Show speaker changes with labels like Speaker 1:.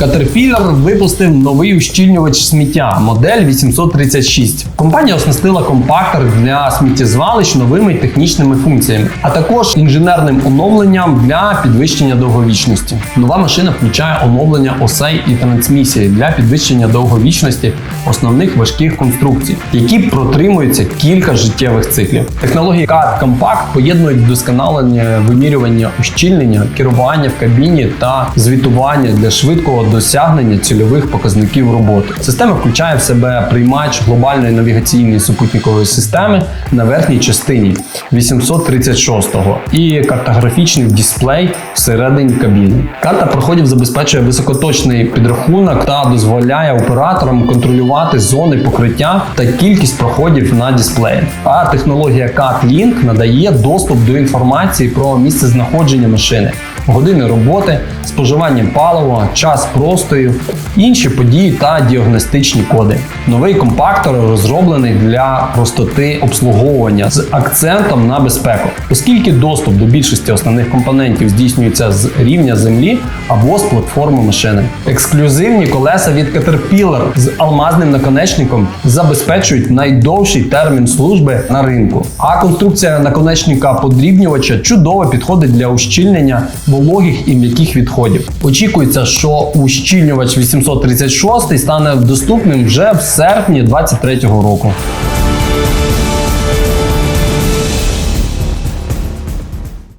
Speaker 1: Caterpillar випустив новий ущільнювач сміття модель 836. Компанія оснастила компактор для сміттєзвалищ новими технічними функціями, а також інженерним оновленням для підвищення довговічності. Нова машина включає оновлення осей і трансмісії для підвищення довговічності основних важких конструкцій, які протримуються кілька життєвих циклів. Технології CAD Compact поєднують вдосконалення вимірювання ущільнення, керування в кабіні та звітування для швидкого досягнення цільових показників роботи. Система включає в себе приймач глобальної навігаційної супутникової системи на верхній частині 836-го і картографічний дисплей всередині кабіни. Карта проходів забезпечує високоточний підрахунок та дозволяє операторам контролювати зони покриття та кількість проходів на дисплеї. А технологія CAT-Link надає доступ до інформації про місце знаходження машини, години роботи, споживання палива, час простою, інші події та діагностичні коди. Новий компактор розроблений для простоти обслуговування з акцентом на безпеку, оскільки доступ до більшості основних компонентів здійснюється з рівня землі або з платформи машини. Ексклюзивні колеса від Caterpillar з алмазним наконечником забезпечують найдовший термін служби на ринку. А конструкція наконечника подрібнювача чудово підходить для ущільнення вологих і м'яких відходів. Очікується, що ущільнювач 836 стане доступним вже в серпні 2023 року.